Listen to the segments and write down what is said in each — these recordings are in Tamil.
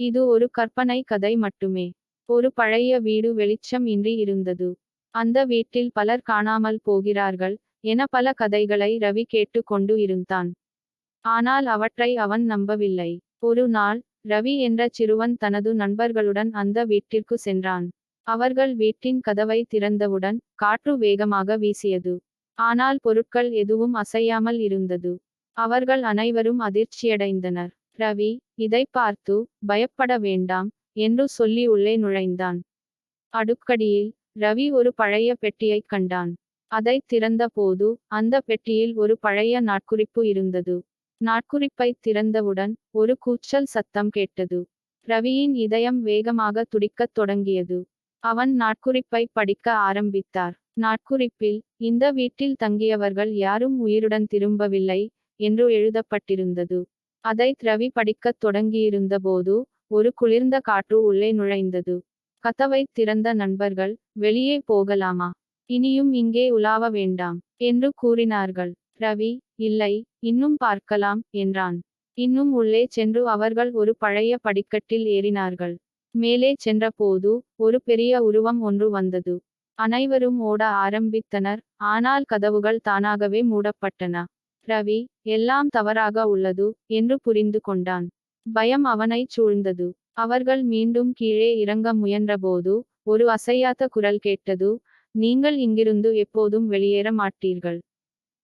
இது ஒரு கற்பனை கதை மட்டுமே. ஒரு பழைய வீடு வெளிச்சம் இன்றி இருந்தது. அந்த வீட்டில் பலர் காணாமல் போகிறார்கள் என பல கதைகளை ரவி கேட்டு கொண்டு இருந்தான். ஆனால் அவற்றை அவன் நம்பவில்லை. ஒரு நாள் ரவி என்ற சிறுவன் தனது நண்பர்களுடன் அந்த வீட்டிற்கு சென்றான். அவர்கள் வீட்டின் கதவை திறந்தவுடன் காற்று வேகமாக வீசியது. ஆனால் பொருட்கள் எதுவும் அசையாமல் இருந்தது. அவர்கள் அனைவரும் அதிர்ச்சியடைந்தனர். ரவி இதை பார்த்து பயப்பட வேண்டாம் என்று சொல்லி உள்ளே நுழைந்தான். அடுக்கடியில் ரவி ஒரு பழைய பெட்டியைக் கண்டான். அதை திறந்த போது அந்த பெட்டியில் ஒரு பழைய நாட்குறிப்பு இருந்தது. நாட்குறிப்பை திறந்தவுடன் ஒரு கூச்சல் சத்தம் கேட்டது. ரவியின் இதயம் வேகமாக துடிக்கத் தொடங்கியது. அவன் நாட்குறிப்பை படிக்க ஆரம்பித்தார். நாட்குறிப்பில் இந்த வீட்டில் தங்கியவர்கள் யாரும் உயிருடன் திரும்பவில்லை என்று எழுதப்பட்டிருந்தது. அதை திரவி படிக்கத் தொடங்கியிருந்தபோது ஒரு குளிர்ந்த காற்று உள்ளே நுழைந்தது. கதவை திறந்த நண்பர்கள் வெளியே போகலாமா? இனியும் இங்கே உலாவ வேண்டாம் என்று கூறினார்கள். ரவி இல்லை இன்னும் பார்க்கலாம் என்றான். இன்னும் உள்ளே சென்று அவர்கள் ஒரு பழைய படிக்கட்டில் ஏறினார்கள். மேலே சென்றபோது ஒரு பெரிய உருவம் ஒன்று வந்தது. அனைவரும் ஓட ஆரம்பித்தனர் ஆனால் கதவுகள் தானாகவே மூடப்பட்டன. ரவி எல்லாம் தவறாக உள்ளது என்று புரிந்து கொண்டான். பயம் அவனைச் சூழ்ந்தது. அவர்கள் மீண்டும் கீழே இறங்க முயன்றபோது ஒரு அசையாத குரல் கேட்டது நீங்கள் இங்கிருந்து எப்போதும் வெளியேற மாட்டீர்கள்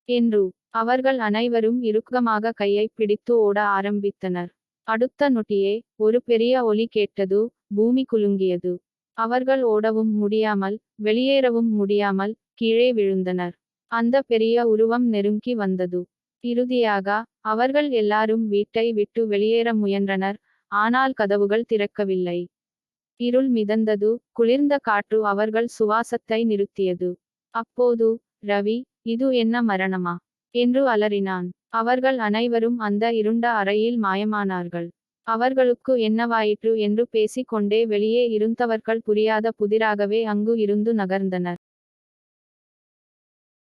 என்று. அவர்கள் அனைவரும் இறுக்கமாக கையை பிடித்து ஓட ஆரம்பித்தனர். அடுத்த நொட்டியே ஒரு பெரிய ஒலி கேட்டது பூமி குலுங்கியது. அவர்கள் ஓடவும் முடியாமல் வெளியேறவும் முடியாமல் கீழே விழுந்தனர். அந்த பெரிய உருவம் நெருங்கி வந்தது. இறுதியாக அவர்கள் எல்லாரும் வீட்டை விட்டு வெளியேற முயன்றனர் ஆனால் கதவுகள் திறக்கவில்லை. இருள் மிதந்தது குளிர்ந்த காற்று அவர்கள் சுவாசத்தை நிறுத்தியது. அப்போது ரவி இது என்ன மரணமா என்று அலறினான். அவர்கள் அனைவரும் அந்த இருண்ட அறையில் மாயமானார்கள். அவர்களுக்கு என்னவாயிற்று என்று பேசிக் கொண்டே வெளியே இருந்தவர்கள் புரியாத புதிராகவே அங்கு இருந்து நகர்ந்தனர்.